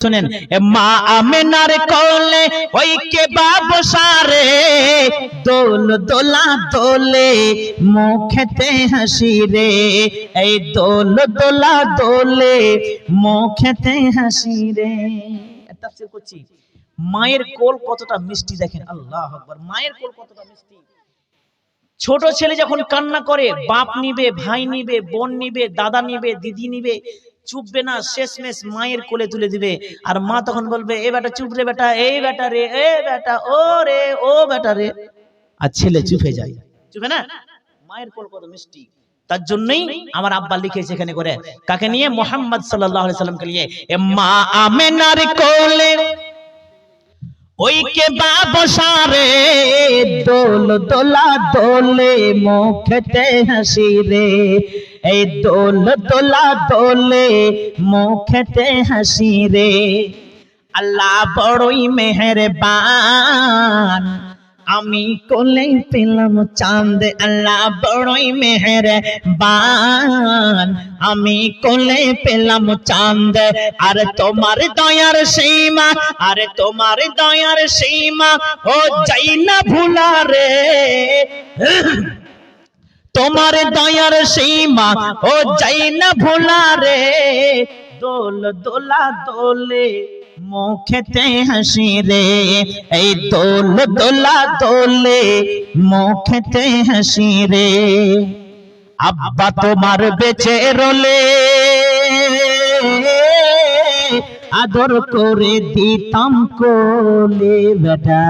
শুনেন মা আমেনার কোলে ওই কে বাবু সারে দোল দোলা দোলে মুখেতে হাসি রে এই দোল দোলা দোলে মুখেতে হাসি রে তাফসীর করছি। মায়ের কোল কতটা মিষ্টি দেখেন আল্লাহ আকবার। মায়ের কোল কতটা মিষ্টি। ছোট ছেলে যখন কান্না করে, বাপ নিবে, ভাই নিবে, বোন নিবে, দাদা নিবে, দিদি নিবে, চুপবে না, শেষমেশ মায়ের কোলে তুলে দিবে। আর মা তখন বলবে, এ বেটা চুপ রে বেটা এই বেটা রে, এ বেটা ও রে, ও বেটা রে। আর ছেলে চুপে যায়। চুপে না? মায়ের কোল কত মিষ্টি। তার জন্যই আমার আব্বা লিখেছে এখানে করে, কাকে নিয়ে মোহাম্মদ আলাইহি সাল্লামকে নিয়ে মা আমেনার কোলে ওই কে বাবসারে, দোল দোলা দোলে মুখতে হাসি রে এই দোল দোলা দোলে মুখতে হাসি রে আল্লাহ বড়ই মেহেরবান আমি কোলে পেলাম চাঁদ, আল্লাহ বড়ই মেহের বান আমি কোলে পেলাম চাঁদ, আর তোমার দয়ার সীমা, আর তোমার দয়ার সীমা ও যাই না ভুলা রে। তোমার দয়ার সীমা ও যাই না ভোলা রে। দোল দোলা দোলে মুখেতে হাসি রে, এই দোল দোলা দোলে মুখেতে হাসি রে। আব্বা তোমার বেঁচে রলে, আদর করে দিতাম কোলে, বেটা।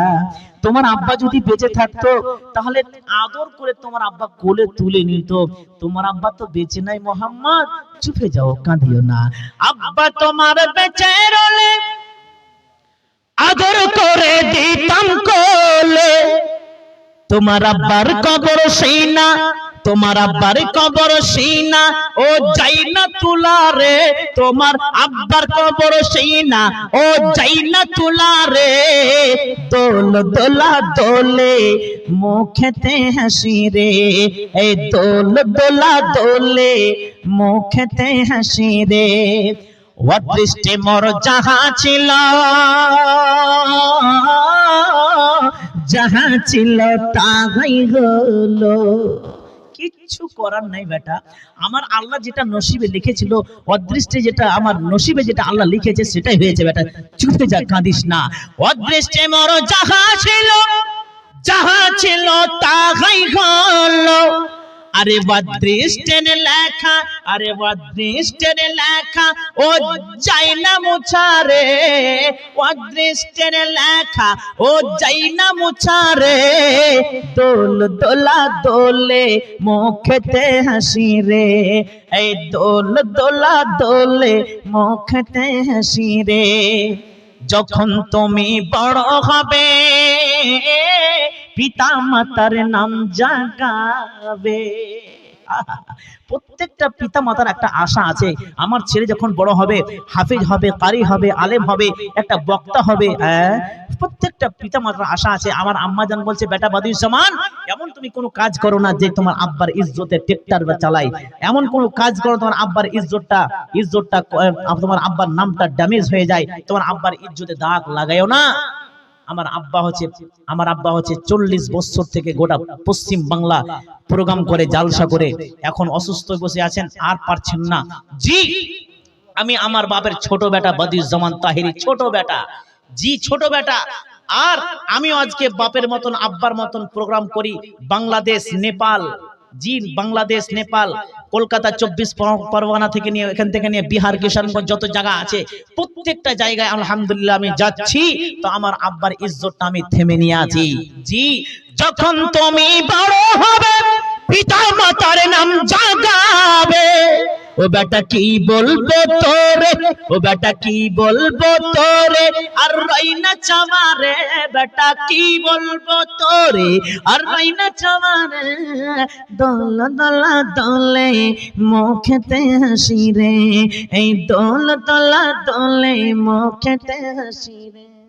তোমার আব্বা যদি বেঁচে থাকতো, তাহলে আদর করে তোমার আব্বা কোলে তুলে নিত। তোমার আব্বা তো বেঁচে নাই, মোহাম্মদ। চুপে যাও, কাঁদিও না। আব্বা তোমার বেঁচে রলে আদর করে দিতাম কোলে। তোমার আব্বার কবর সেই না তোমার আব্বার কবর সেই না ও যাই না তুলা রে তোমার আব্বার কবর সেই না ও যাই না তুলা রে দোল দোলা, মুখেতে হাসি রে, এই দোল দোলা দোলে, মুখেতে হাসি রে। অদৃষ্টে মোর যাহা ছিল যাহা ছিল তাহাই হলো। কিচ্ছু করার নাই বেটা। আমার আল্লাহ যেটা নসিবে লিখেছিল অদৃষ্টে যেটা, আমার নসিবে যেটা আল্লাহ লিখেছে, সেটাই হয়েছে বেটা। চুপে যা, কাঁদিস না। অদৃষ্টে মোর যাহা ছিল যাহা ছিল তাহাই হলো। আরে দৃষ্টের লেখা আরে দৃষ্টের লেখা, ও যাই না মুছারে দৃষ্টের লেখা, ও যাই না মুছারে। দোল দোলা দোলে মুখেতে হাসি রে। এই দোল দোলা দোলে মুখেতে হাসি রে। যখন তুমি বড় হবে পিতা মাতার নাম জাগাবে। প্রত্যেকটা পিতা মাতার একটা আশা আছে। আমার ছেলে যখন বড় হবে, হাফিজ হবে, কারি হবে, আলেম হবে, একটা বক্তা হবে? প্রত্যেকটা পিতা মাতার আশা আছে। আমার আম্মা জান বলছে, বেটা বাদুই সমান এমন তুমি কোনো কাজ করো না যে তোমার আব্বার ইজ্জতে টেক্টার বা চালাই এমন কোনো কাজ করো তোমার আব্বার ইজ্জতটা ইজ্জতটা তোমার আব্বার নামটা ড্যামেজ হয়ে যায়। তোমার আব্বার ইজ্জতে দাগ লাগাইও না। আমার আব্বা হচ্ছে, আমার আব্বা হচ্ছে চল্লিশ বছর থেকে গোটা পশ্চিম বাংলা প্রোগ্রাম করে, জালসা করে, এখন অসুস্থ বসে আছেন, আর পারছেন না। জি, আমি আমার বাপের ছোট বেটা বদিউজ্জামান তাহিরি, ছোট বেটা। জি, ছোট বেটা। আর আমিও আজকে বাপের মতন, আব্বার মতন প্রোগ্রাম করি, বাংলাদেশ, নেপাল। জি, বাংলাদেশ, নেপাল। কলকাতা চব্বিশ পর- পরগনা থেকে নিয়ে এখান থেকে নিয়ে বিহার, কিষানগঞ্জ যত জায়গা আছে, প্রত্যেকটা জায়গায় আলহামদুলিল্লাহ আমি যাচ্ছি। তো আমার আব্বার ইজ্জতটা আমি থেমে নিয়ে আছি। জি, যখন তুমি বড় হবে পিতা মাতার নাম জাগাবে। ও বেটা কি বলব তোরে? ও বেটা কি বলব তোরে? আর রাইনা চামারে বেটা কি বলব তোরে? আর রাইনা চামারে দোল দোলা দোলে মুখেতে হাসি রে এই দোল দোলা দোলে মুখেতে হাসি রে